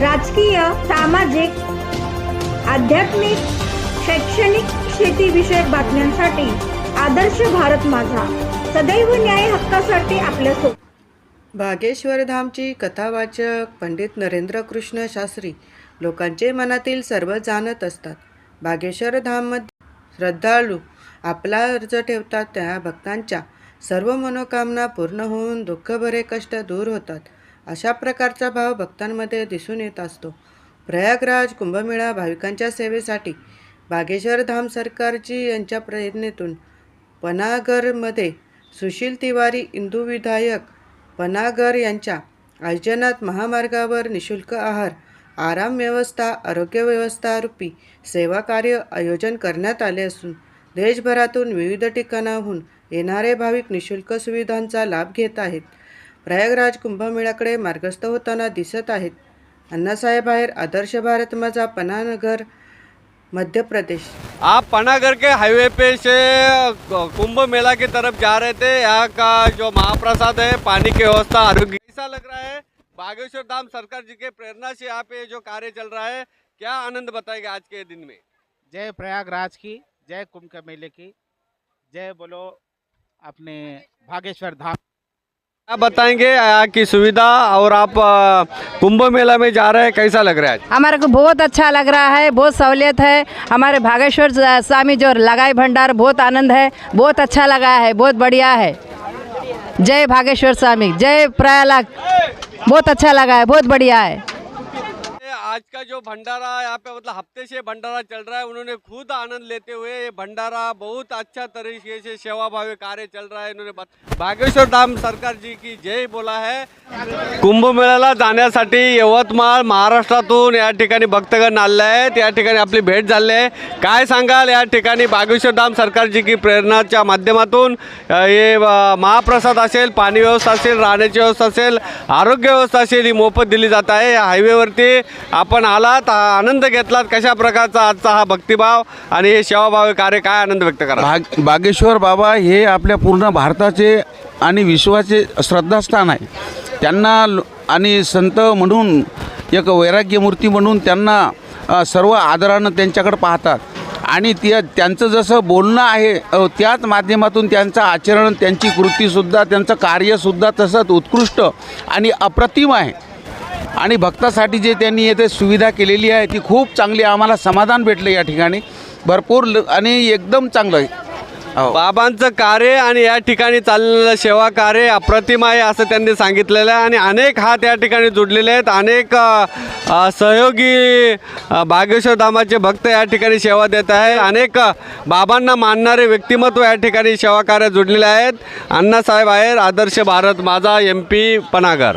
राजकीय सामाजिक आध्यात्मिक शैक्षणिक शेतीविषयक बातम्यांसाठी आदर्श भारत माझा. सदैव न्याय हक्कासाठी आपल्यासोबत भागेश्वरधामची कथावाचक पंडित नरेंद्र कृष्ण शास्त्री लोकांचे मनातील सर्व जाणत असतात. भागेश्वरधाममध्ये श्रद्धाळू आपला अर्ज ठेवतात त्या भक्तांच्या सर्व मनोकामना पूर्ण होऊन दुःखभरे कष्ट दूर होतात. अशा प्रकारचा भाव भक्तांमध्ये दिसून येत असतो. प्रयागराज कुंभमेळा भाविकांच्या सेवेसाठी बागेश्वर धाम सरकारजी यांच्या प्रेरणेतून पनागरमध्ये सुशील तिवारी इंदू विधायक पनागर यांच्या आयोजनात महामार्गावर निशुल्क आहार आराम व्यवस्था आरोग्य व्यवस्था रूपी सेवा कार्य आयोजन करण्यात आले असून देशभरातून विविध ठिकाणाहून येणारे भाविक निशुल्क सुविधांचा लाभ घेत आहेत. प्रयागराज कुंभमेळ्याकडे मार्गस्थ होताना दिसत आहेत. अण्णासाहेब आहेर आदर्श भारत माझा पनानगर मध्य प्रदेश. आप पनागर के हाईवे पे से कुंभ मेला की तरफ जा रहे थे. यहाँ का जो महाप्रसाद है पानी की व्यवस्था आरोग्य कैसा लग रहा है बागेश्वर धाम सरकार जी के प्रेरणा से यहाँ पे जो कार्य चल रहा है क्या आनंद बताएगा आज के दिन में? जय प्रयागराज की जय कुंभ के मेले की जय बोलो अपने भागेश्वर धाम क्या बताएँगे यहाँ की सुविधा और आप कुंभ मेला में जा रहे हैं, कैसा लग रहा है हमारे को बहुत अच्छा लग रहा है, बहुत सहूलियत है। हमारे भागेश्वर स्वामी जो लगाई भंडार, बहुत आनंद है, बहुत अच्छा लगा है, बहुत बढ़िया है। जय भागेश्वर स्वामी, जय प्रयाग बहुत अच्छा लगा है, बहुत बढ़िया है। आज का जो भंडारा यहाँ पे मतलब हफ्ते से भंडारा चल रहा है उन्होंने खुद आनंद लेते हुए ये भंडारा बहुत अच्छा तरीके से सेवा भावी कार्य चल रहा है इन्होंने बागेश्वर धाम सरकार जी की जय बोला है। कुंभमेळ्याला जाण्यासाठी यवतमाळ महाराष्ट्रातून या ठिकाणी भक्तगण आले आहेत या ठिकाणी आपली भेट झाली आहे. काय सांगाल या ठिकाणी बागेश्वर धाम सरकार जी की प्रेरणाच्या माध्यमातून हे महाप्रसाद असेल पाणी व्यवस्था असेल राहण्याची व्यवस्था असेल आरोग्य व्यवस्था असेल ही मोफत दिली जात आहे. या हायवेवरती आपण आलात आनंद घेतलात. कशा प्रकारचा आजचा हा भक्तिभाव आणि हे सेवाभावी कार्य काय आनंद व्यक्त करा भाग बागेश्वर बाबा हे आपल्या पूर्ण भारताचे आणि विश्वाचे श्रद्धास्थान आहे. त्यांना लो- आणि संत म्हणून एक वैराग्यमूर्ती म्हणून त्यांना सर्व आदरानं त्यांच्याकडे पाहतात. आणि त्या त्यांचं जसं बोलणं आहे त्याच माध्यमातून त्यांचं आचरण त्यांची कृतीसुद्धा त्यांचं कार्यसुद्धा तसंच उत्कृष्ट आणि अप्रतिम आहे. आणि भक्तासाठी जे त्यांनी येथे सुविधा केलेली आहे ती खूप चांगली आम्हाला समाधान भेटलं या ठिकाणी. भरपूर ल- आणि एकदम चांगलं आहे. हो. बाबांचं कार्य आणि या ठिकाणी चाललेलं सेवा कार्य अप्रतिम आहे असं त्यांनी सांगितलेलं आहे. आणि अनेक हात या ठिकाणी जुडलेले आहेत. अनेक अ, अ, सहयोगी अ, बागेश्वर धामाचे भक्त या ठिकाणी सेवा देत आहे. अनेक अ, बाबांना मानणारे व्यक्तिमत्व या ठिकाणी सेवा कार्य जुडलेले आहेत. अण्णासाहेब आहेत आदर्श भारत माझा एम पी पनागर.